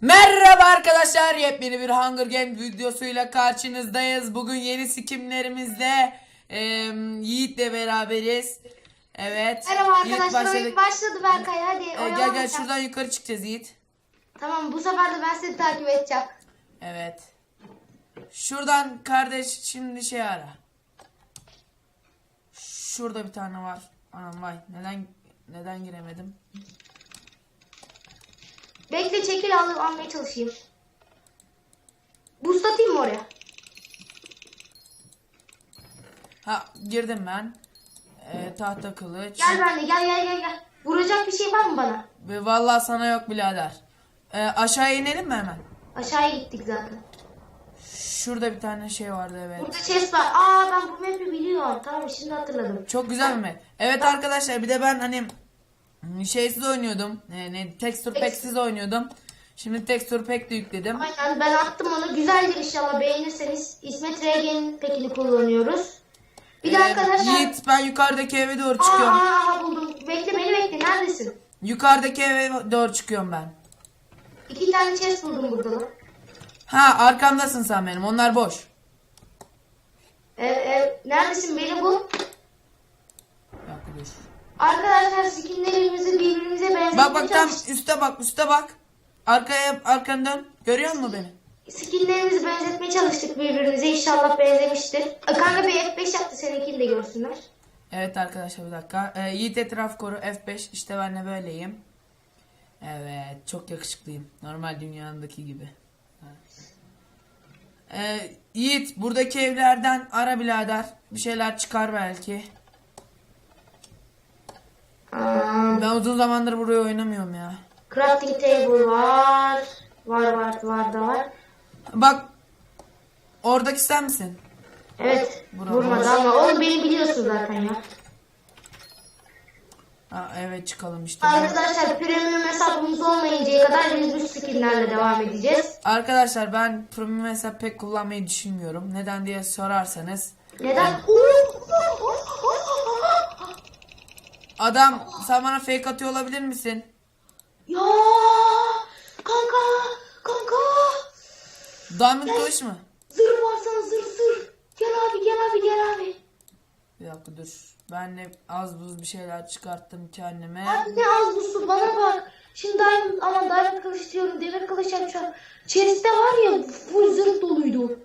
Merhaba arkadaşlar yepyeni bir Hunger Games videosuyla karşınızdayız. Bugün yeni skimlerimizle e, Yiğit'le beraberiz. Evet. Merhaba arkadaşlar başladı. oyun başladı Berkay hadi. E, gel gel başla. şuradan yukarı çıkacağız Yiğit. Tamam bu sefer de ben seni takip edeceğim. Evet. Şuradan kardeş şimdi şey ara. Şurada bir tane var. Anam vay neden neden giremedim? Bekle çekil al almaya çalışayım. Boost atayım mı oraya? Ha girdim ben. E, tahta kılıç. Gel benimle gel gel gel gel. Vuracak bir şey var mı bana? Ve vallahi sana yok birader. E, aşağı inelim mi hemen? Aşağıya gittik zaten. Şurada bir tane şey vardı evet. Burada chest var. Aa ben bu map'i biliyorum. Tamam şimdi hatırladım. Çok güzel bir map. Evet arkadaşlar bir de ben hani şeysiz oynuyordum. Ne, ne texture pack'siz oynuyordum. Şimdi texture pack de yükledim. Aynen ben attım onu. Güzeldir inşallah beğenirseniz. İsmet Regen'in pekini kullanıyoruz. Bir de Ee, arkadaşlar. Yiğit ben yukarıdaki eve doğru çıkıyorum. aa, aa, buldum. Bekle beni bekle. Neredesin? Yukarıdaki eve doğru çıkıyorum ben. İki tane chest buldum burada. Ha arkamdasın sen benim. Onlar boş. Ee, e, neredesin beni bul. Bir dakika dur. Arkadaşlar skinlerimizi birbirimize benzetmeye Bak bak tam üste bak üste bak. Arkaya arkanı dön. Görüyor musun beni? Skinlerimizi benzetmeye çalıştık birbirimize. İnşallah benzemiştir. Aa, Kanka bir F5 yaptı seninkini de görsünler. Evet arkadaşlar bir dakika. Ee, Yiğit etraf koru F5 işte ben de böyleyim. Evet çok yakışıklıyım. Normal dünyadaki gibi. Ee, Yiğit buradaki evlerden ara birader. Bir şeyler çıkar belki. Aa, Ben uzun zamandır burayı oynamıyorum ya. crafting table var. Var var var da var. Bak oradaki sen misin? Evet. Bravo. Vurmadı ama oğlum beni biliyorsun zaten ya. Ha, evet çıkalım işte. Arkadaşlar premium hesabımız olmayıncaya kadar biz bu skinlerle devam edeceğiz. Arkadaşlar ben premium hesap pek kullanmayı düşünmüyorum. Neden diye sorarsanız. Neden? Adam sen bana fake atıyor olabilir misin? Ya kanka kanka Diamond kılıç mı? zırh var sana zırh zırh. Gel abi gel abi gel abi. Bir dakika dur. Ben de az buz bir şeyler çıkarttım kendime. Abi ne az bu su bana bak. Şimdi diamond ama diamond kılıç diyorum demir kılıç yapacağım. Chest'te var ya full zırh doluydu.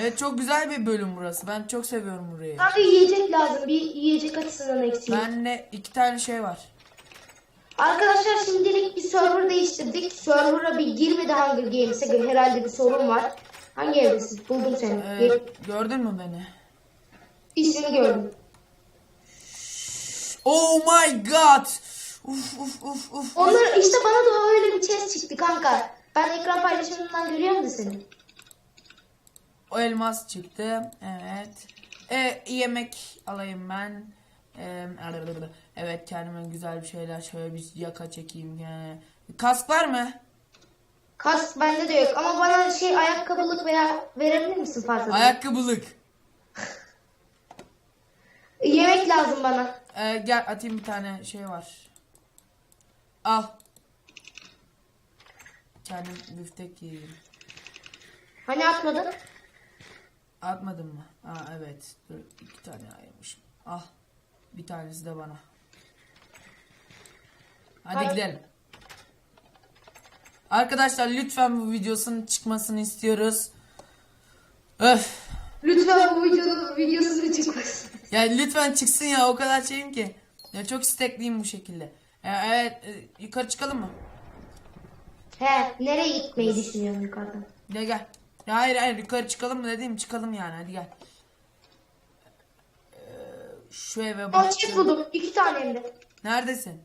Evet çok güzel bir bölüm burası. Ben çok seviyorum burayı. Kanka yiyecek lazım. Bir yiyecek açısından eksiğim. Bende iki tane şey var. Arkadaşlar şimdilik bir server değiştirdik. Server'a bir girmedi Hunger Games'e. Herhalde bir sorun var. Hangi evdesin? Buldum seni. Ee, Gel. gördün mü beni? İsmini gördüm. Oh my god. Uf uf uf uf. Onlar işte bana da öyle bir chest çıktı kanka. Ben ekran paylaşımından görüyorum da seni. O elmas çıktı. Evet. E, yemek alayım ben. E, evet kendime güzel bir şeyler şöyle bir yaka çekeyim. E, kask var mı? Kask bende de yok ama bana şey ayakkabılık veya verebilir misin fazla? Ayakkabılık. Yemek lazım bana. E, gel atayım bir tane şey var. Al. Kendim biftek yiyeyim. Hani atmadın? Atmadın mı? Aa evet. Dur iki tane ayırmışım. Al. Bir tanesi de bana. Hadi Hadi. gidelim. Arkadaşlar lütfen bu videosunun çıkmasını istiyoruz. Öf. Lütfen bu videonun videosu çıkmasın. Ya lütfen çıksın ya o kadar şeyim ki. Ya çok istekliyim bu şekilde. Evet e, yukarı çıkalım mı? He, nereye gitmeyi düşünüyorsun yukarıdan? Gel gel. Ya hayır hayır yukarı çıkalım mı dediğim çıkalım yani hadi gel. Ee, şu eve bak. Aa, chest buldum. İki tane hem de. Neredesin?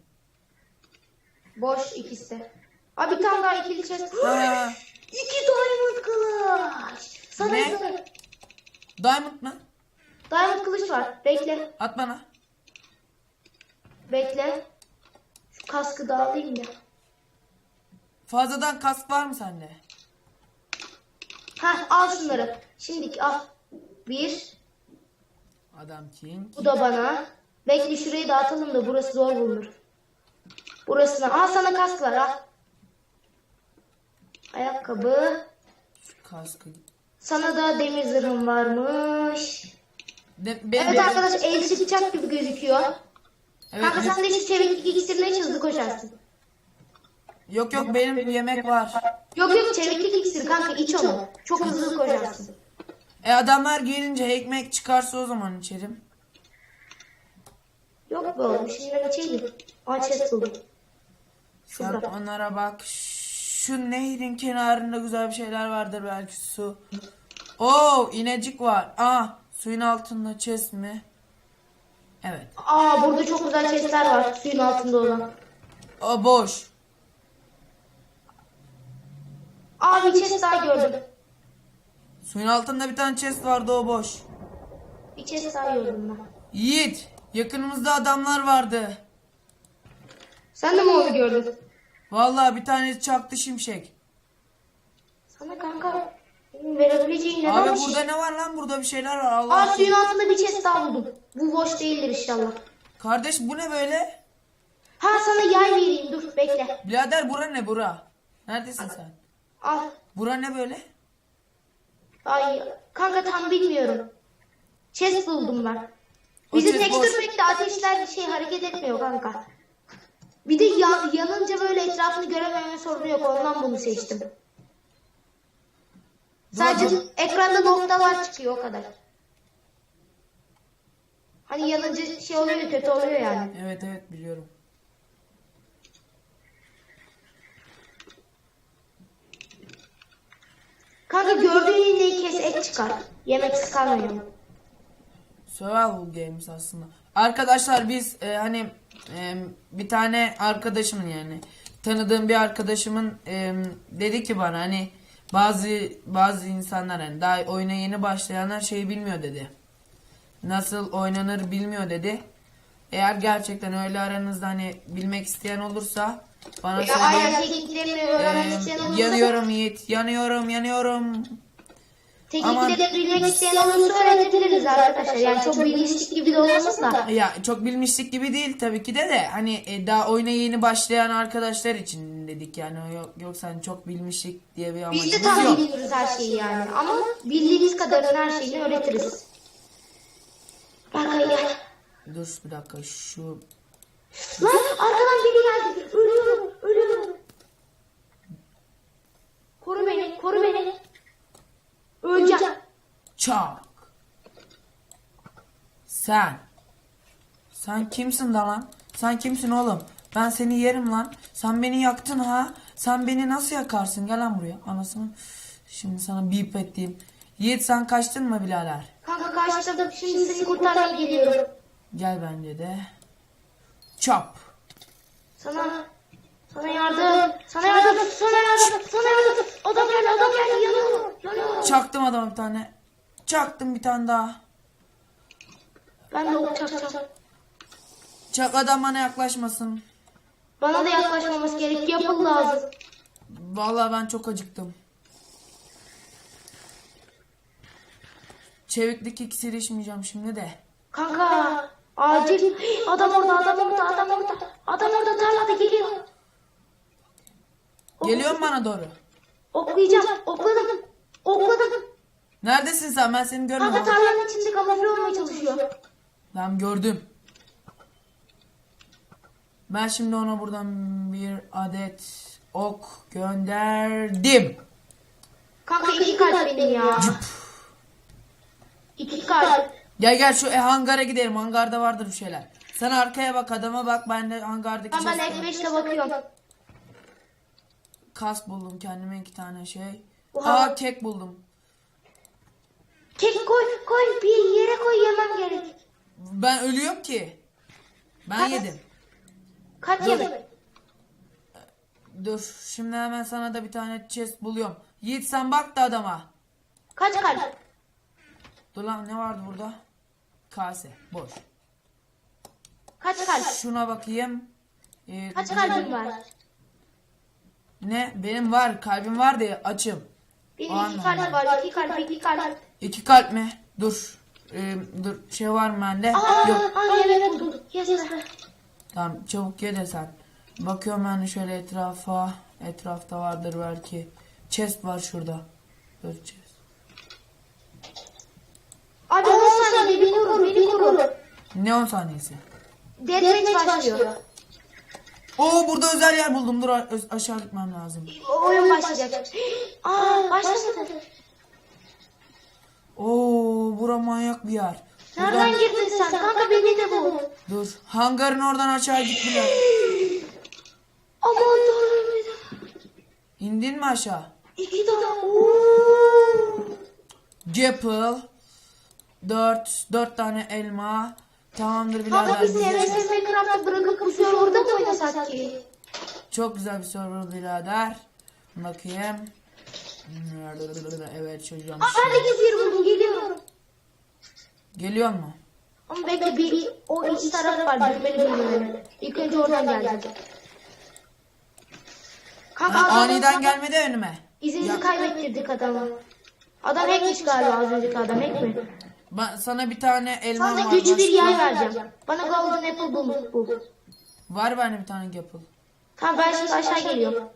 Boş ikisi. Abi bir tane daha ikili chest. Ha, İki diamond kılıç. Sana Ne? ne? Diamond mı? Diamond kılıç var. Bekle. At bana. Bekle. Şu kaskı da alayım da. Fazladan kask var mı sende? Heh al şunları. Şimdiki al. Bir. Adam King. Bu da bana. Bekle şurayı dağıtalım da burası zor bulunur. Burasına. Al sana kask var al. Ayakkabı. Kaskı. Sana da demir zırhım varmış. De, be- Evet be- arkadaş el sıkacak gibi gözüküyor. evet, Kanka sen de şu çeviklik iksirine hiç hızlı koşarsın. Yok yok benim yemek var. Yok yok çeviklik iksiri kanka iç onu. Çok hızlı koşarsın. E adamlar gelince ekmek çıkarsa o zaman içerim. Yok be oğlum şimdiden içeydim. Chest buldum. Sen Şurada. onlara bak. Şu nehrin kenarında güzel bir şeyler vardır belki su. Oo inecik var. Aa suyun altında chest mi? Evet. Aa burada çok güzel chestler var suyun altında olan. O boş. Aa bir chest daha gördüm. Suyun altında bir tane chest vardı o boş. Bir chest daha gördüm ben. Yiğit yakınımızda adamlar vardı. Sen de mi onu gördün? Vallahi bir tanesi çaktı şimşek. Sana kanka verebileceğin ne Abi var? burada ne var lan? Burada bir şeyler var. Allah Aa suyun altında bir chest daha buldum. Bu boş değildir inşallah. Kardeş bu ne böyle? Ha sana yay vereyim dur bekle. Birader bura ne bura? Neredesin sen? Al. Bura ne böyle? Ay kanka tam bilmiyorum. Chest buldum ben. O Bizim chest tekstür boş. pekte ateşler şey hareket etmiyor kanka. Bir de ya- yanınca böyle etrafını görememe sorunu yok ondan bunu seçtim. Sadece dur. ekranda noktalar çıkıyor o kadar. Hani yanınca şey oluyor ya, kötü oluyor yani. Evet evet biliyorum. Kanka gördüğün iğneyi kes et çıkar. Yemek kalmıyor. Survival games aslında. Arkadaşlar biz e, hani e, bir tane arkadaşımın yani tanıdığım bir arkadaşımın e, dedi ki bana hani bazı bazı insanlar hani daha oyuna yeni başlayanlar şeyi bilmiyor dedi. Nasıl oynanır bilmiyor dedi. Eğer gerçekten öyle aranızda hani bilmek isteyen olursa bana Ya aynen söyleyin. tekniklerini E, öğrenmek isteyen olursa yanıyorum Yiğit. Yanıyorum yanıyorum. tekniklerini bilmek isteyen olursa öğretebiliriz arkadaşlar. Yani çok bilmişlik gibi de olmasın da. Ya çok bilmişlik gibi değil tabii ki de de hani e, daha oyuna yeni başlayan arkadaşlar için dedik yani yok, yoksa hani çok bilmişlik diye bir Biz de amacımız yok. bilmiyoruz her şeyi yani. Ama bildiğimiz kadarın her şeyini öğretiriz. Berkay gel. Dur bir dakika şu Lan arkadan biri geldi. Ölüyorum. Ölüyorum. Koru beni. Koru beni. Öleceğim. çak. Sen. Sen kimsin da lan? Sen kimsin oğlum? Ben seni yerim lan. Sen beni yaktın ha. Sen beni nasıl yakarsın? Gel lan buraya. Anasını. Şimdi sana bip ettiğim. Yiğit sen kaçtın mı birader? Kanka kaçtım. Şimdi seni kurtarmaya geliyorum. Gel bence de. Çap. Sana sana yardım. Sana yardım. Sana yardım. Sana yardım. Adam geldi. Adam geldi. Yanıyorum. Yanıyorum. Çaktım adama bir tane. Çaktım bir tane daha. Ben de ok çakacağım. Çak adam bana yaklaşmasın. Bana da yaklaşmaması gerek. Yapıl lazım. Vallahi ben çok acıktım. Çeviklik iksiri içmeyeceğim şimdi de. Kanka acil. Adam orada. Adam orada. Adam orada. Adam orada tarlada geliyor. Geliyor mu bana doğru? Oklayacağım. Okladım. Okladım. Neredesin sen? Ben seni Kanka görmedim. tarlanın içinde kamufle olmaya çalışıyor. Ben gördüm. Ben şimdi ona buradan bir adet ok gönderdim. Kanka iki kalp benim ya. İki kalp. Gel gel şu e, hangara gidelim. Hangarda vardır bir şeyler. Sen arkaya bak adama bak ben de hangardaki Ben ben chest'e- F5'te bakıyorum. Kas buldum kendime iki tane şey. Oha. Aa kek buldum. Kek koy koy bir yere koy yemem gerek. Ben ölüyorum ki. Ben Kaç? yedim. Kaç yemek? Dur şimdi hemen sana da bir tane chest buluyorum. Yiğit sen bak da adama. Kaç kalp? Dur lan ne vardı burada? Kase boş. Kaç kalp? Şuna bakayım. Ee, Kaç kalbin var? Ne? Benim var. Kalbim var diye açım. O iki anlamda. kalp var. iki kalp, iki kalp. İki kalp mi? Dur. Ee, dur. Şey var mı bende? Aa, Yok. aa yemek buldum. Yes. Tamam çabuk ye de sen. Bakıyorum ben şöyle etrafa. Etrafta vardır belki. Chest var şurada. Dur chest. Abi 10 saniye beni koru beni koru. Ne 10 saniyesi? Deathmatch başlıyor. Oo burada özel yer buldum. Dur a- ö- aşağı gitmem lazım. O oyun başlayacak. Aa başlamadı. Oo bura manyak bir yer. Nereden girdin sen? Kanka beni de bul. Dur. Hangarın oradan aşağı gittiler. Aman tanrım. İndin mi aşağı? İki tane. Oo. Gapple. 4 4 tane elma. Tamamdır Kanka birader. biz bizi- CRS Minecraft'ı bırakıp bu serverda mı oynasak ki? Çok güzel bir server birader. Bakayım. Evet çocuğum. Aa gizli yeri buldum geliyorum. Geliyor mu? Ama bekle bir o iç taraf var düğmeli düğmeli. İlk önce oradan gelecek. Kanka Ha, adam- aniden gelmedi önüme. İzinizi kaybettirdik adamı. Adam hackmiş galiba az önceki adam hack mi? Ben, sana bir tane elma Sana var. güçlü bir yay vereceğim. Bana golden apple bul. bul. Var bende bir tane Gapple. Tamam ben şimdi aşağı geliyorum.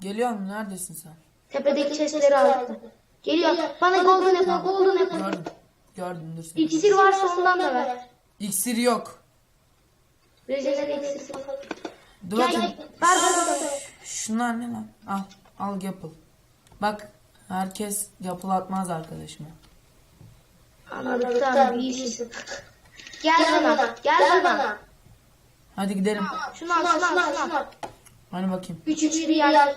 Geliyor mu? Neredesin sen? Tepedeki chestleri aldım. Geliyor. Bana golden apple, golden apple. Gördüm. Gördüm dur seni. İksir varsa ondan da ver. İksir yok. Rejenere iksir. Dur Gel bakayım. Ver bana. Şunlar ne lan? Al. Al Gapple. Bak herkes Gapple atmaz arkadaşıma. Anladım tamam iyisin. Gel bana. Gel bana. Hadi gidelim. Şunu al şunu al şunu al. Hani bakayım. Üçüncü bir yer.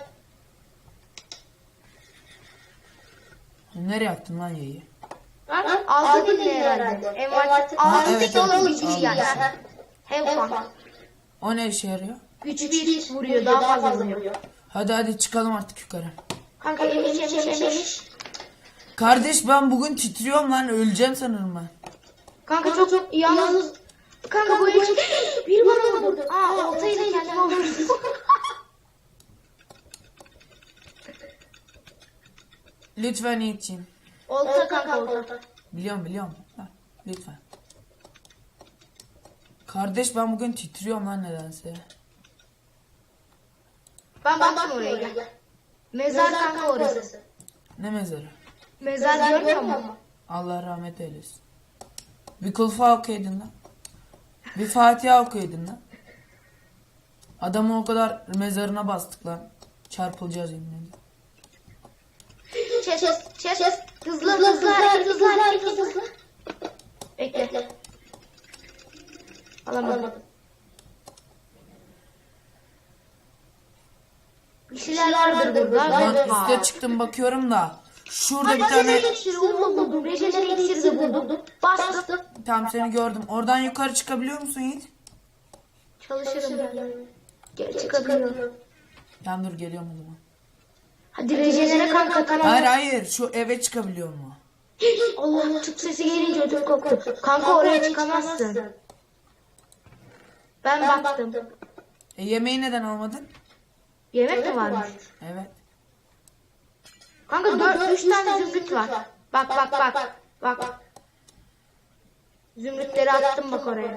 Nereye attın lan yayı? Lan altı dinle herhalde. Envanter. Ha, Altı evet, dolu evet. güçlü yer. Hem fan. O ne işe yarıyor? Güç bir vuruyor daha fazla vuruyor. Hadi hadi çıkalım artık yukarı. Kanka yemiş yemiş yemiş. Kardeş ben bugün titriyorum lan öleceğim sanırım ben. Kanka çok çok yalnız. Kanka bu iş bir bana vurdu. Aa oltayı da kendime vurdum. Lütfen için. Olta kanka olta. Biliyorum biliyorum. Ha, lütfen. Kardeş ben bugün titriyorum lan nedense. Ben baktım oraya gel. Mezar kanka orası. Ne mezarı? Mezar görmüyor musun? Allah rahmet eylesin. Bir kulfa okuydun lan. Bir Fatiha okuydun lan. Adamı o kadar mezarına bastık lan. Çarpılacağız yemin ederim. Çes çes çes. Hızlı hızlı hareket hızlı hareket hızlı. Bekle. Alamadım. Bir şeyler vardır burada. Ve- üste çıktım bakıyorum da. Şurada bir tane... iksiri buldum. Rejenere iksiri de buldum. Bastım. Tam seni gördüm. Oradan yukarı çıkabiliyor musun Yiğit? Çalışırım ben. Gel çıkabiliyorum. Tamam dur geliyorum o zaman. Hadi rejenere kanka tamam. Hayır hayır şu eve çıkabiliyor mu? Allah tık sesi gelince ödüm koptu. Kanka oraya çıkamazsın. Ben baktım. E yemeği neden almadın? Yemek mi varmış? Evet. Kanka dört, üç tane zümrüt var. Bak bak bak. Bak. Zümrütleri attım bak oraya.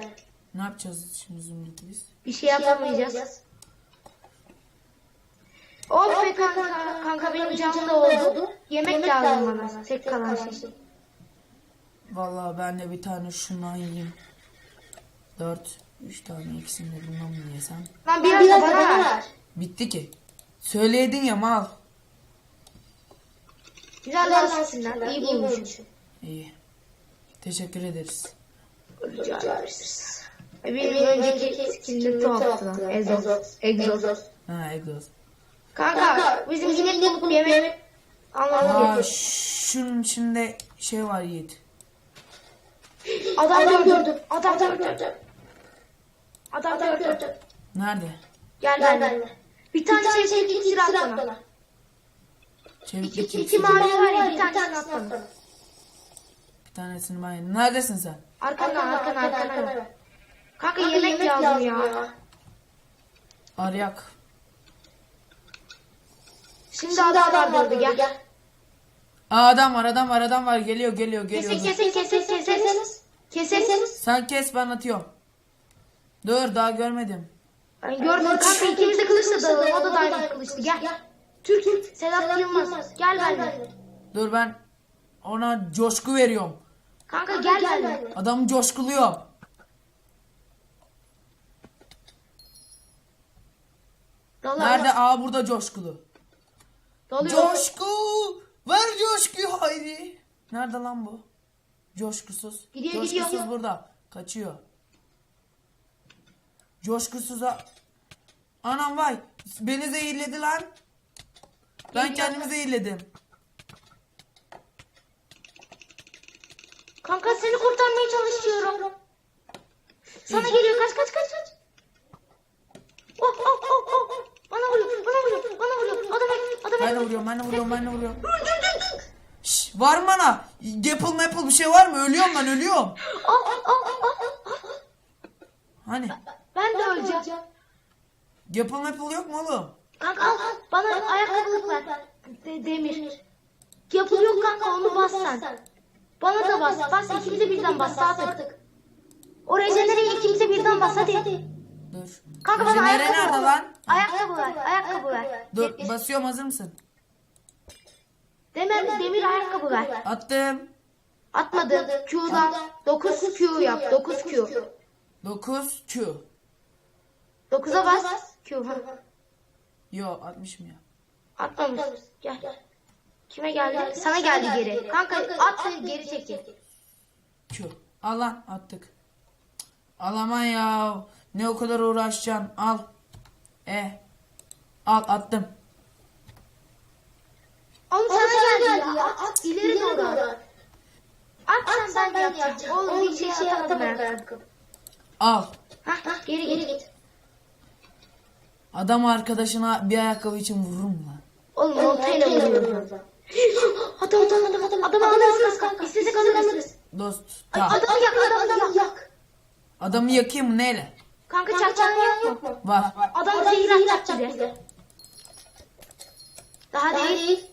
Ne yapacağız şimdi zümrütü biz? Bir şey yapamayacağız. Of be kanka. Kanka benim canım da oldu. Yemek lazım bana. Tek kalan şey. Vallahi ben de bir tane şundan yiyeyim. Dört, üç tane ikisini de bundan mı yesem? Lan biraz, da bana ver. Bitti ki. Söyledin ya mal. Güzel dans İyi bulmuşum. İyi. Teşekkür ederiz. Rica ederiz. Benim önceki skillim tuhaftı lan. Egzoz. Egzoz. Ha egzoz. Kanka bizim inek bulup yemek anlamı Aa yok. şunun içinde şey var Yiğit. Adam gördüm. Adam gördüm. Adam gördüm. Nerede? Gel benimle. Bir tane şey iksir at bana. Çevik İki, iki, mavi var ya bir tanesini at bana. Bir tanesini ben. Neredesin sen? Arkandan arkan arkan Kanka yemek lazım ya. Arayak. Şimdi adam var burada gel. Aa adam var adam var adam var geliyor geliyor geliyor. Kesin kesin kesin keseriz. Keseriz. Sen kes ben atıyorum. Dur daha görmedim. Ben gördüm kanka ikimiz de kılıçla dalalım. O da diamond kılıçlı gel. Türk Sedat Yılmaz. Gel benimle. Dur ben ona coşku veriyorum. Kanka gel benimle. Adamı coşkuluyorum. Dala. Nerede? Aa burada coşkulu. Dalıyor. Coşku! Ver coşkuyu haydi. Nerede lan bu? Coşkusuz. Gidiyor, Coşkusuz gidiyor. burada. Kaçıyor. Coşkusuza... Anam vay. Beni zehirledi lan. Ben kendimi zehirledim. Kanka seni kurtarmaya çalışıyorum. Sana geliyor kaç kaç kaç kaç. Oh oh oh oh. oh. Bana vuruyor bana vuruyor bana vuruyor. Adam ek adam Ben de vuruyorum, ben de vuruyorum, ben de vuruyorum. Şş, var mı bana? Gapple maple bir şey var mı? Ölüyorum ben, ölüyorum. Ah, ah, ah, ah, ah. Hani? Ben de öleceğim. Gapple maple yok mu oğlum? Kanka al bana ayakkabılık ver. De- demir. Yapılıyor kanka onu bas sen. Bana da bas. Bas ikimize birden bas artık. O rejenereyi ikimize birden bas hadi. Dur. Kanka bana Rejenere ayakkabı nerede lan? Ayakkabı ver. Ayakkabı ver. Dur, De- basıyorum hazır mısın? Demir, demir ayakkabı ver. Attım. Atmadın. Q'dan 9 Q yap. 9 Q. 9 Q. 9'a bas. Q. Ha. Yo atmışım ya. Atmamış. Gel. Kime geldi? Sana geldi geri. Kanka at geri çekil. Q. Al lan attık. Al aman ya. Ne o kadar uğraşacaksın. Al. E. Al attım. Oğlum sana geldi ya. At ileri doğru at. At sen ben yapacağım. Oğlum bir şey şey atamadım. Al. Hah geri geri git. Adam arkadaşına bir ayakkabı için vurur mu lan? Oğlum oltayla vuruyorum. Adam adam adam adam. Adamı alırız kanka. İstesek alırız. Dost. Ta. Adamı yak adamı yak. Adamı yakayım mı neyle? Kanka çarçan yok mu? Var. Adam zehir atacak bize. Daha değil.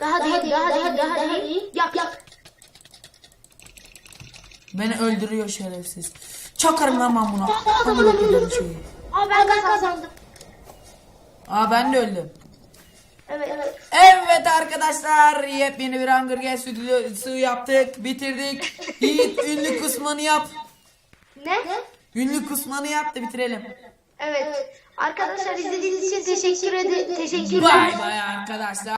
Daha değil, daha değil, daha değil. Yak yak. Beni öldürüyor şerefsiz. Çakarım lan ben buna. Koyduğum şeyi. Aa ben kazandım. Aa ben de öldüm. Evet evet. Evet arkadaşlar yepyeni bir Hunger Games videosu yaptık bitirdik. Yiğit ünlü kısmını yap. Ne? Ünlü kısmını yap da bitirelim. Evet. Arkadaşlar izlediğiniz için teşekkür ederim. Teşekkürler. Bay bay arkadaşlar.